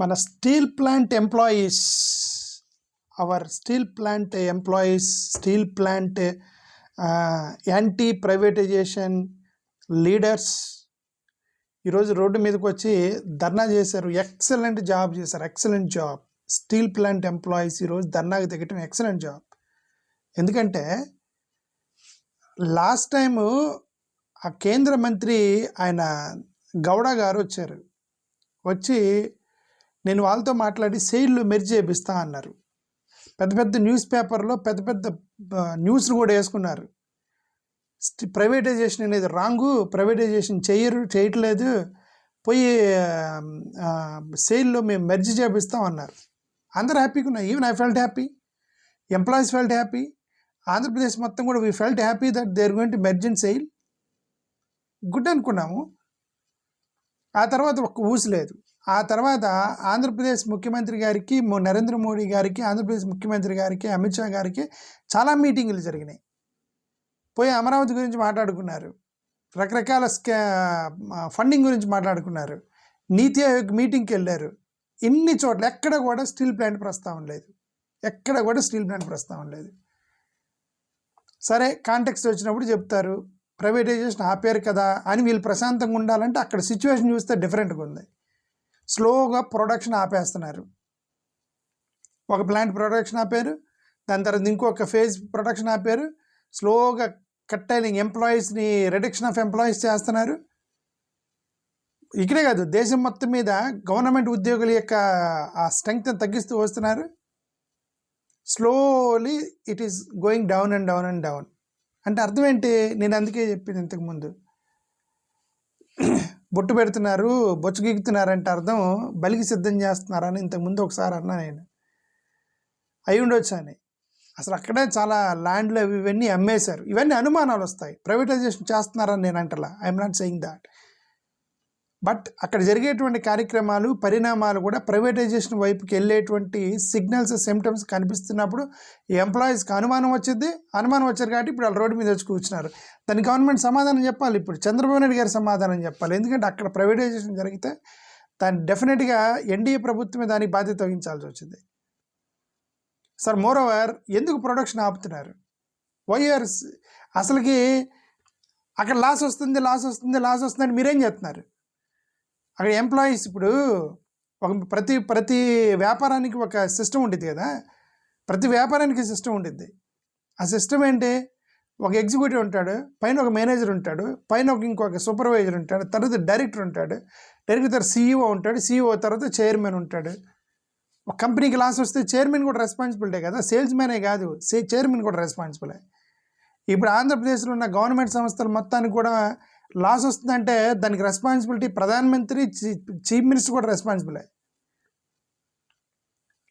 మన steel plant employees our steel plant employees steel plant anti privatisation leaders ఈరోజు road మీదకి వచ్చి ధర్నా చేశారు. ఎక్సలెంట్ జాబ్ చేశారు. Excellent job. Steel plant employees ఈరోజు ధర్నాకి దిగటం ఎక్సలెంట్ జాబ్. ఎందుకంటే లాస్ట్ టైము ఆ కేంద్ర మంత్రి ఆయన గౌడ గారు వచ్చారు. వచ్చి నేను వాళ్ళతో మాట్లాడి సెయిల్లు మెర్జ్ చేపిస్తా అన్నారు. పెద్ద పెద్ద న్యూస్ పేపర్లో పెద్ద పెద్ద న్యూస్లు కూడా వేసుకున్నారు. ప్రైవేటైజేషన్ అనేది రాంగు ప్రైవేటైజేషన్ చేయరు చేయట్లేదు. పోయి సేల్లో మేము మెర్జ్ చేపిస్తాం అన్నారు. అందరు హ్యాపీగా ఉన్నారు. Even I felt happy. Employees felt happy. Andhra Pradesh మొత్తం కూడా we felt happy that they're going to merge and SAIL. Good అనుకున్నాము. ఆ తర్వాత ఒక్క ఊసు లేదు. ఆ తర్వాత ఆంధ్రప్రదేశ్ ముఖ్యమంత్రి గారికి నరేంద్ర మోడీ గారికి ఆంధ్రప్రదేశ్ ముఖ్యమంత్రి గారికి అమిత్ షా గారికి చాలా మీటింగులు జరిగినాయి. పోయి అమరావతి గురించి మాట్లాడుకున్నారు. రకరకాల స్కా ఫండింగ్ గురించి మాట్లాడుకున్నారు. నీతి ఆయోగ్ మీటింగ్కి వెళ్ళారు. ఇన్ని చోట్ల ఎక్కడ కూడా స్టీల్ ప్లాంట్ ప్రస్తావన లేదు. ఎక్కడ కూడా స్టీల్ ప్లాంట్ ప్రస్తావన లేదు. సరే కాంటెక్స్ట్ వచ్చినప్పుడు చెప్తారు ప్రైవేటైజేషన్ ఆపారు కదా అని వీళ్ళు ప్రశాంతంగా ఉండాలంటే అక్కడ సిచ్యువేషన్ చూస్తే డిఫరెంట్గా ఉంది. స్లోగా ప్రొడక్షన్ ఆపేస్తున్నారు. ఒక ప్లాంట్ ప్రొడక్షన్ ఆపారు దాని తర్వాత ఇంకొక ఫేజ్ ప్రొడక్షన్ ఆపారు స్లోగా కట్ అయిన ఎంప్లాయీస్ని రిడక్షన్ ఆఫ్ ఎంప్లాయీస్ చేస్తున్నారు. ఇక్కడే కాదు దేశం మొత్తం మీద గవర్నమెంట్ ఉద్యోగుల యొక్క ఆ స్ట్రెంగ్త్ తగ్గిస్తూ వస్తున్నారు. Slowly it is going down and down and down అంటే అర్థం ఏంటి? నేను అందుకే చెప్పింది ఇంతకుముందు బొట్టు పెడుతున్నారు బొచ్చు గీకుతున్నారంటే అర్థం బలికి సిద్ధం చేస్తున్నారని ఇంతకుముందు ఒకసారి అన్నా నేను. అయి ఉండొచ్చు అని. అసలు అక్కడే చాలా ల్యాండ్లు అవి ఇవన్నీ అమ్మేశారు. ఇవన్నీ అనుమానాలు వస్తాయి. ప్రైవేటైజేషన్ చేస్తున్నారని నేను అంటలా. I'm not saying that. But అక్కడ జరిగేటువంటి కార్యక్రమాలు పరిణామాలు కూడా ప్రైవేటైజేషన్ వైపుకి వెళ్ళేటువంటి సిగ్నల్స్ సిమ్టమ్స్ కనిపిస్తున్నప్పుడు ఎంప్లాయీస్కి అనుమానం వచ్చింది. అనుమానం వచ్చారు కాబట్టి ఇప్పుడు వాళ్ళు రోడ్డు మీద వచ్చి కూర్చున్నారు. దానికి గవర్నమెంట్ సమాధానం చెప్పాలి. ఇప్పుడు చంద్రబాబు నాయుడు గారి సమాధానం చెప్పాలి. ఎందుకంటే అక్కడ ప్రైవేటైజేషన్ జరిగితే దాన్ని డెఫినెట్గా ఎన్డీఏ ప్రభుత్వమే దానికి బాధ్యత వహించాల్సి వచ్చింది. సార్ మోర్ ఓవర్ ఎందుకు ప్రొడక్షన్ ఆపుతున్నారు? వైఆర్స్ అసలుకి అక్కడ లాస్ వస్తుంది లాస్ వస్తుంది లాస్ వస్తుందని మీరేం చేస్తున్నారు? అక్కడ ఎంప్లాయీస్ ఇప్పుడు ఒక ప్రతి ప్రతి వ్యాపారానికి ఒక సిస్టమ్ ఉంటుంది కదా? ప్రతి వ్యాపారానికి సిస్టమ్ ఉంటుంది ఆ సిస్టమ్ ఏంటి? ఒక ఎగ్జిక్యూటివ్ ఉంటాడు పైన ఒక మేనేజర్ ఉంటాడు పైన ఒక ఇంకొక సూపర్వైజర్ ఉంటాడు తర్వాత డైరెక్టర్ ఉంటాడు డైరెక్టర్ తర్వాత సీఈఓ ఉంటాడు సీఈఓ తర్వాత చైర్మన్ ఉంటాడు. ఒక కంపెనీకి లాస్ వస్తే చైర్మన్ కూడా రెస్పాన్సిబిలిటీ కదా? సేల్స్ మ్యానే కాదు సే చైర్మన్ కూడా రెస్పాన్సిబులే ఇప్పుడు ఆంధ్రప్రదేశ్లో ఉన్న గవర్నమెంట్ సంస్థలు మొత్తానికి కూడా లాస్ వస్తుందంటే దానికి రెస్పాన్సిబిలిటీ ప్రధానమంత్రి చీఫ్ మినిస్టర్ కూడా రెస్పాన్సిబులే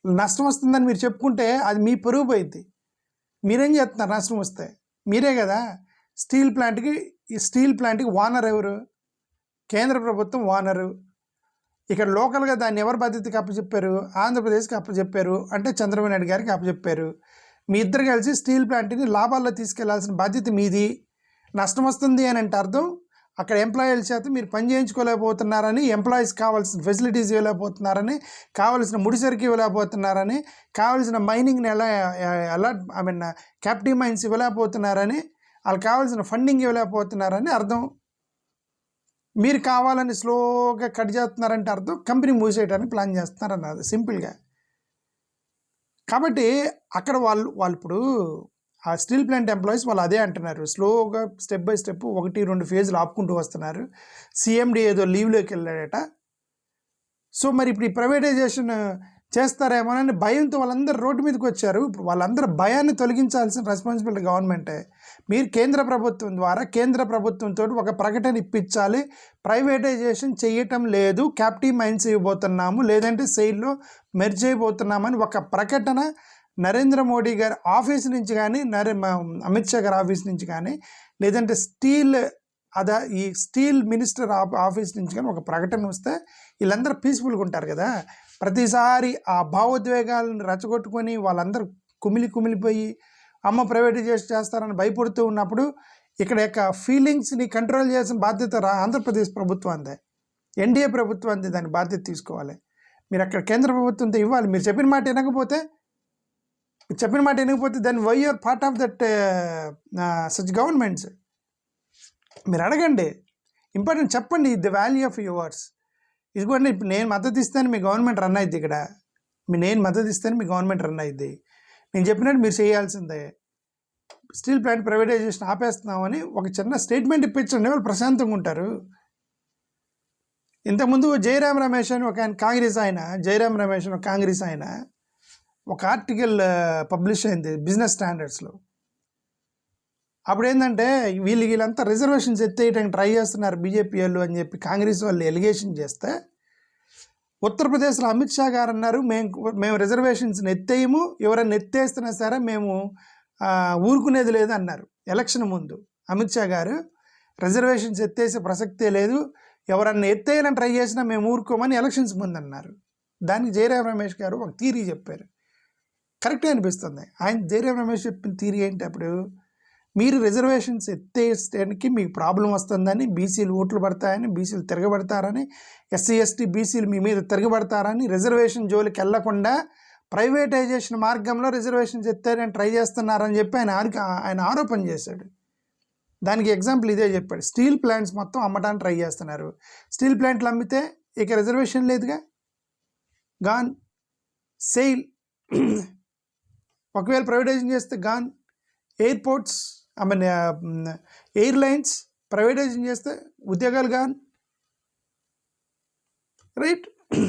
నష్టం వస్తుందని మీరు చెప్పుకుంటే అది మీ పరుగు పోయింది. మీరేం చేస్తున్నారు నష్టం వస్తే? మీరే కదా. స్టీల్ ప్లాంట్కి ఈ స్టీల్ ప్లాంట్కి ఓనర్ ఎవరు? కేంద్ర ప్రభుత్వం ఓనరు ఇక్కడ లోకల్గా దాన్ని ఎవరు బాధ్యతకి అప్పచెప్పారు? ఆంధ్రప్రదేశ్కి అప్పచెప్పారు? అంటే చంద్రబాబు నాయుడు గారికి అప్పచెప్పారు. మీ ఇద్దరు కలిసి స్టీల్ ప్లాంట్ని లాభాల్లో తీసుకెళ్ళాల్సిన బాధ్యత మీది. నష్టం వస్తుంది అని అంటే అర్థం అక్కడ ఎంప్లాయీల చేత మీరు పని చేయించుకోలేకపోతున్నారని ఎంప్లాయీస్ కావాల్సిన ఫెసిలిటీస్ ఇవ్వలేకపోతున్నారని కావాల్సిన ముడిసరికి ఇవ్వలేకపోతున్నారని కావాల్సిన మైనింగ్ని ఎలా alert I mean captive mines ఇవ్వలేకపోతున్నారని వాళ్ళకి కావాల్సిన ఫండింగ్ ఇవ్వలేకపోతున్నారని అర్థం. మీరు కావాలని స్లోగా కట్ చేస్తున్నారంటే అర్థం. కంపెనీ మూసేయడానికి ప్లాన్ చేస్తున్నారన్నారు సింపుల్గా. కాబట్టి అక్కడ వాళ్ళు వాళ్ళు ఇప్పుడు ఆ స్టీల్ ప్లాంట్ ఎంప్లాయీస్ వాళ్ళు అదే అంటున్నారు. స్లోగా స్టెప్ బై స్టెప్ ఒకటి రెండు ఫేజ్లు ఆపుకుంటూ వస్తున్నారు. సిఎండి ఏదో లీవ్లోకి వెళ్ళాడట. సో మరి ఇప్పుడు ఈ ప్రైవేటైజేషన్ చేస్తారేమోనని భయంతో వాళ్ళందరూ రోడ్డు మీదకి వచ్చారు. వాళ్ళందరూ భయాన్ని తొలగించాల్సిన రెస్పాన్సిబిలిటీ గవర్నమెంటే. మీరు కేంద్ర ప్రభుత్వం ద్వారా కేంద్ర ప్రభుత్వంతో ఒక ప్రకటన ఇప్పించాలి. ప్రైవేటైజేషన్ చేయటం లేదు. క్యాప్టివ్ మైన్స్ ఇవ్వబోతున్నాము. లేదంటే సెయిల్లో మెర్జ్ అయిపోతున్నామని ఒక ప్రకటన నరేంద్ర మోడీ గారి ఆఫీస్ నుంచి కానీ నరే మ- అమిత్ షా గారి ఆఫీస్ నుంచి కానీ లేదంటే స్టీల్ అదా ఈ స్టీల్ మినిస్టర్ ఆఫ్ ఆఫీస్ నుంచి కానీ ఒక ప్రకటన వస్తే వీళ్ళందరూ పీస్ఫుల్గా ఉంటారు కదా. ప్రతిసారి ఆ భావోద్వేగాలను రచ్చగొట్టుకొని వాళ్ళందరూ కుమిలి కుమిలిపోయి అమ్మ ప్రైవేటైజేషన్ చేస్తారని భయపడుతూ ఉన్నప్పుడు ఇక్కడ యొక్క ఫీలింగ్స్ని కంట్రోల్ చేసిన బాధ్యత రా ఆంధ్రప్రదేశ్ ప్రభుత్వాందే ఎన్డీఏ ప్రభుత్వం దాని బాధ్యత తీసుకోవాలి. మీరు అక్కడ కేంద్ర ప్రభుత్వంతో ఇవ్వాలి. మీరు చెప్పిన మాట వినకపోతే చెప్పిన మాట వినకపోతే then why you're part of that such governments మీరు అడగండి. ఇంపార్టెంట్ చెప్పండి ది వాల్యూ ఆఫ్ యువర్స్ ఇదిగోండి ఇప్పుడు నేను మద్దతు ఇస్తాను మీ గవర్నమెంట్ రన్ అయింది ఇక్కడ. మీ నేను మద్దతు ఇస్తాను మీ గవర్నమెంట్ రన్ అయింది నేను చెప్పినట్టు మీరు చేయాల్సిందే. స్టీల్ ప్లాంట్ ప్రైవేటైజేషన్ ఆపేస్తున్నామని ఒక చిన్న స్టేట్మెంట్ ఇప్పించండి. వాళ్ళు ప్రశాంతంగా ఉంటారు? ఇంతకుముందు జయరామ్ రమేష్ అని ఒక ఆయన కాంగ్రెస్ ఆయన జయరామ్ రమేష్ అని ఒక కాంగ్రెస్ ఆయన ఒక ఆర్టికల్ పబ్లిష్ అయింది బిజినెస్ స్టాండర్డ్స్లో. అప్పుడు ఏంటంటే వీళ్ళు వీళ్ళంతా రిజర్వేషన్స్ ఎత్తేయడానికి ట్రై చేస్తున్నారు బీజేపీ వాళ్ళు అని చెప్పి కాంగ్రెస్ వాళ్ళు ఎలిగేషన్ చేస్తే ఉత్తరప్రదేశ్లో అమిత్ షా గారు అన్నారు మేము మేము రిజర్వేషన్స్ని ఎత్తేయము ఎవరైనా ఎత్తేస్తున్నా సరే మేము ఊరుకునేది లేదు అన్నారు. ఎలక్షన్ ముందు అమిత్ షా గారు రిజర్వేషన్స్ ఎత్తేసే ప్రసక్తే లేదు ఎవరన్నా ఎత్తేయాలని ట్రై చేసినా మేము ఊరుకోమని ఎలక్షన్స్ ముందు అన్నారు దానికి జయరామ్ రమేష్ గారు ఒక థీరీ చెప్పారు. కరెక్టే అనిపిస్తుంది. ఆయన ధైర్యం రమేష్ చెప్పిన థీరీ ఏంటి అప్పుడు? మీరు రిజర్వేషన్స్ ఎత్తేయడానికి మీకు ప్రాబ్లం వస్తుందని బీసీలు ఓట్లు పడతాయని బీసీలు తిరగబడతారని ఎస్సీ ఎస్టీ బీసీలు మీ మీద తిరగబడతారని రిజర్వేషన్ జోలికి వెళ్ళకుండా ప్రైవేటైజేషన్ మార్గంలో రిజర్వేషన్స్ ఎత్తారని ట్రై చేస్తున్నారని చెప్పి ఆయన ఆయన ఆరోపణ చేశాడు. దానికి ఎగ్జాంపుల్ ఇదే చెప్పాడు. స్టీల్ ప్లాంట్స్ మొత్తం అమ్మడానికి ట్రై చేస్తున్నారు. స్టీల్ ప్లాంట్లు అమ్మితే ఇక రిజర్వేషన్ లేదుగా? గాన్ సెయిల్ ఒకవేళ ప్రైవేటైజేషన్ చేస్తే gone airports I mean airlines privatisation చేస్తే ఉద్యోగాలు గాన్ రైట్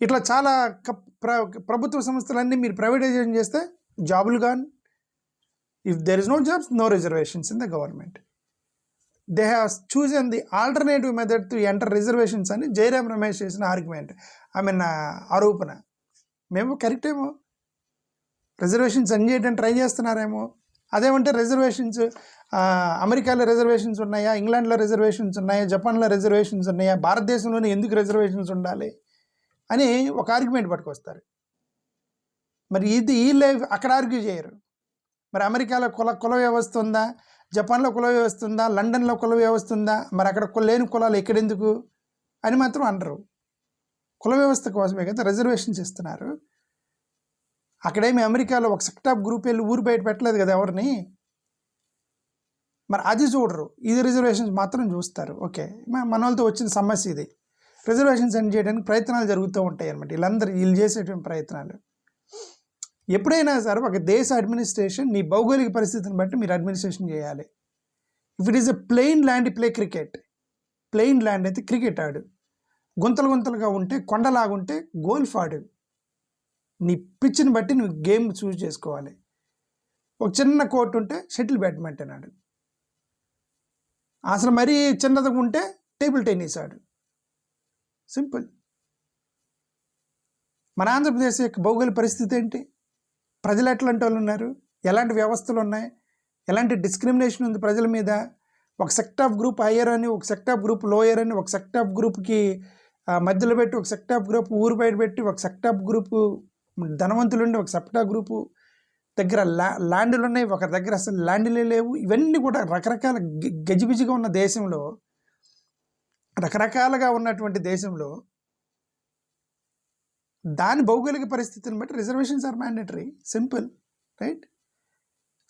ఇట్లా చాలా కప్- ప్ర ప్రభుత్వ సంస్థలన్నీ మీరు ప్రైవేటైజేషన్ చేస్తే జాబులు gone if there is no jobs no reservations in the government they have chosen the alternative method to enter reservations అని జయరామ్ రమేష్ చేసిన ఆర్గ్యుమెంట్ ఐ మీన్ ఆరోపణ. మేము కరెక్టేమో రిజర్వేషన్స్ అన్ని చేయడానికి ట్రై చేస్తున్నారేమో. అదేమంటే రిజర్వేషన్స్ అమెరికాలో రిజర్వేషన్స్ ఉన్నాయా? ఇంగ్లాండ్లో రిజర్వేషన్స్ ఉన్నాయా? జపాన్లో రిజర్వేషన్స్ ఉన్నాయా? భారతదేశంలోనే ఎందుకు రిజర్వేషన్స్ ఉండాలి? అని ఒక ఆర్గ్యుమెంట్ పట్టుకొస్తారు. మరి ఇది ఈ లైఫ్ అక్కడ ఆర్గ్యూ చేయరు. మరి అమెరికాలో కుల కుల వ్యవస్థ ఉందా? జపాన్లో కుల వ్యవస్థ ఉందా? లండన్లో కుల వ్యవస్థ ఉందా? మరి అక్కడ లేని కులాలు ఎక్కడెందుకు? అని మాత్రం అనరు. కుల వ్యవస్థ కోసమే కదా రిజర్వేషన్స్ ఇస్తున్నారు. అక్కడేమి అమెరికాలో ఒక సెక్టాప్ గ్రూప్ వెళ్ళి ఊరు బయట పెట్టలేదు కదా ఎవరిని? మరి అది చూడరు. ఇది రిజర్వేషన్స్ మాత్రం చూస్తారు. ఓకే. మన వాళ్ళతో వచ్చిన సమస్య ఇది. రిజర్వేషన్స్ ఎండ్ చేయడానికి ప్రయత్నాలు జరుగుతూ ఉంటాయి అనమాట వీళ్ళందరూ వీళ్ళు చేసేటువంటి ప్రయత్నాలు. ఎప్పుడైనా సరే ఒక దేశ అడ్మినిస్ట్రేషన్ నీ భౌగోళిక పరిస్థితిని బట్టి మీరు అడ్మినిస్ట్రేషన్ చేయాలి. If it is a plain land play cricket plain land అయితే క్రికెట్ ఆడు. గుంతలు గుంతలుగా ఉంటే కొండలాగుంటే గోల్ఫ్ ఆడు. నీ పిచ్చిని బట్టి నువ్వు గేమ్ చూస్ చేసుకోవాలి. ఒక చిన్న కోర్టు ఉంటే షటిల్ బ్యాడ్మింటన్ ఆడు అసలు మరీ చిన్నదిగా ఉంటే టేబుల్ టెన్నిస్ ఆడు. సింపుల్ మన ఆంధ్రప్రదేశ్ యొక్క భౌగోళిక పరిస్థితి ఏంటి? ప్రజలు ఎట్లాంటి వాళ్ళు ఉన్నారు? ఎలాంటి వ్యవస్థలు ఉన్నాయి? ఎలాంటి డిస్క్రిమినేషన్ ఉంది ప్రజల మీద? ఒక సెక్ట్ ఆఫ్ గ్రూప్ హయ్యర్ అని ఒక సెక్ట్ ఆఫ్ గ్రూప్ లోయర్ అని ఒక సెక్ట్ ఆఫ్ గ్రూప్కి మధ్యలో పెట్టి ఒక సెక్ట్ ఆఫ్ గ్రూప్ ఊరు బయట పెట్టి ఒక సెక్ట్ ఆఫ్ గ్రూప్ ధనవంతులుండి ఒక సప్టా గ్రూపు దగ్గర ల్యా ల్యాండ్లు ఉన్నాయి ఒక దగ్గర అసలు ల్యాండ్లే లేవు. ఇవన్నీ కూడా రకరకాల గజిబిజిగా ఉన్న దేశంలో రకరకాలుగా ఉన్నటువంటి దేశంలో దాని భౌగోళిక పరిస్థితిని బట్టి reservations are mandatory. Simple right?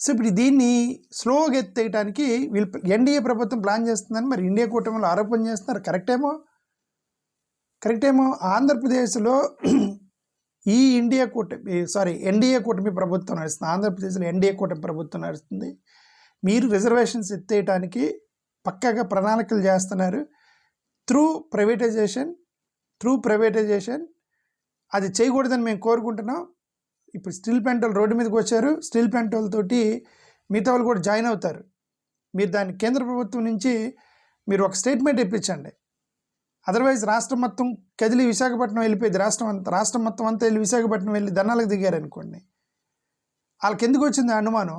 So ఇప్పుడు దీన్ని స్లోగా ఎత్తేయడానికి వీళ్ళు ఎన్డీఏ ప్రభుత్వం ప్లాన్ చేస్తుందని మరి ఇండియా కూటమిలో ఆరోపణ చేస్తున్నారు. కరెక్టేమో? కరెక్టేమో? ఆంధ్రప్రదేశ్లో ఈ ఇండియా కూటమి సారీ ఎన్డీఏ కూటమి ప్రభుత్వం నడుస్తుంది. ఆంధ్రప్రదేశ్లో ఎన్డీఏ కూటమి ప్రభుత్వం నడుస్తుంది. మీరు రిజర్వేషన్స్ ఎత్తేయటానికి పక్కాగా ప్రణాళికలు చేస్తున్నారు. త్రూ ప్రైవేటైజేషన్ త్రూ ప్రైవేటైజేషన్ అది చేయకూడదని మేము కోరుకుంటున్నాం. ఇప్పుడు స్టీల్ ప్లాంట్ వాళ్ళు రోడ్డు మీదకి వచ్చారు. స్టీల్ ప్లాంట్ వాళ్ళతోటి మిగతా వాళ్ళు కూడా జాయిన్ అవుతారు. మీరు దాన్ని కేంద్ర ప్రభుత్వం నుంచి మీరు ఒక స్టేట్మెంట్ ఇప్పించండి. అదర్వైజ్ రాష్ట్రం మొత్తం కదిలి విశాఖపట్నం వెళ్ళిపోయింది. రాష్ట్రం అంతా రాష్ట్రం మొత్తం అంతా వెళ్ళి విశాఖపట్నం వెళ్ళి దండాలకు దిగారనుకోండి. వాళ్ళకి ఎందుకు వచ్చింది ఆ అనుమానం?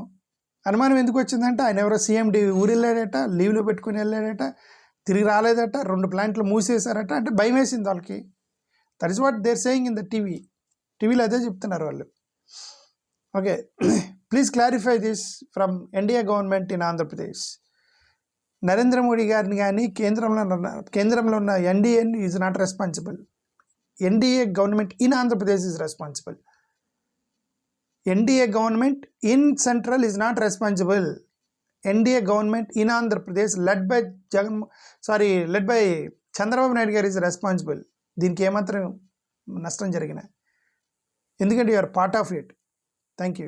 అనుమానం ఎందుకు వచ్చిందంటే ఆయన ఎవరో సీఎండి ఊరు వెళ్ళాడట లీవ్లో పెట్టుకుని వెళ్ళాడట తిరిగి రాలేదట రెండు ప్లాంట్లు మూసేశారట అంటే భయం వేసింది వాళ్ళకి. That is what they're saying in the TV టీవీలో అదే చెప్తున్నారు వాళ్ళు. Okay please clarify this from NDA government in Andhra Pradesh Narendra Modi గారిని కానీ కేంద్రంలో ఉన్న కేంద్రంలో ఉన్న NDA is not responsible NDA government in Andhra Pradesh is responsible NDA government in central is not responsible NDA government in Andhra Pradesh led by Jagan sorry led by Chandrababu Naidu garu is responsible దీనికి ఏమాత్రం నష్టం జరిగిన. ఎందుకంటే you're part of it thank you